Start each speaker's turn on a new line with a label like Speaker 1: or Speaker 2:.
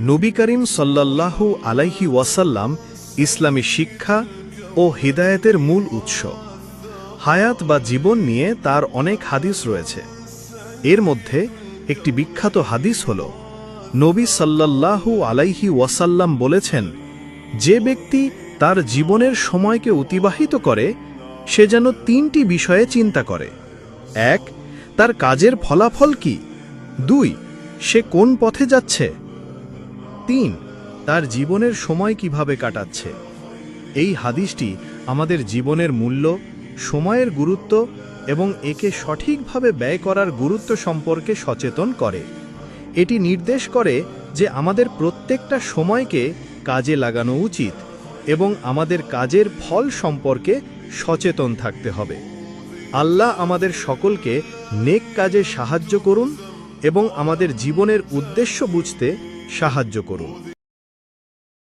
Speaker 1: নবী করিম সাল্লাল্লাহু আলাইহি ওয়াসাল্লাম ইসলামী শিক্ষা ও হিদায়েতের মূল উৎস। হায়াত বা জীবন নিয়ে তার অনেক হাদিস রয়েছে। এর মধ্যে একটি বিখ্যাত হাদিস হল, নবী সাল্লাল্লাহু আলাইহি ওয়াসাল্লাম বলেছেন, যে ব্যক্তি তার জীবনের সময়কে অতিবাহিত করে, সে যেন তিনটি বিষয়ে চিন্তা করে। এক, তার কাজের ফলাফল কি? দুই, সে কোন পথে যাচ্ছে? তিন, তার জীবনের সময় কীভাবে কাটাচ্ছে। এই হাদিসটি আমাদের জীবনের মূল্য, সময়ের গুরুত্ব এবং একে সঠিকভাবে ব্যয় করার গুরুত্ব সম্পর্কে সচেতন করে। এটি নির্দেশ করে যে আমাদের প্রত্যেকটা সময়কে কাজে লাগানো উচিত এবং আমাদের কাজের ফল সম্পর্কে সচেতন থাকতে হবে। আল্লাহ আমাদের সকলকে নেক কাজে সাহায্য করুন এবং আমাদের জীবনের উদ্দেশ্য বুঝতে সাহায্য করুন।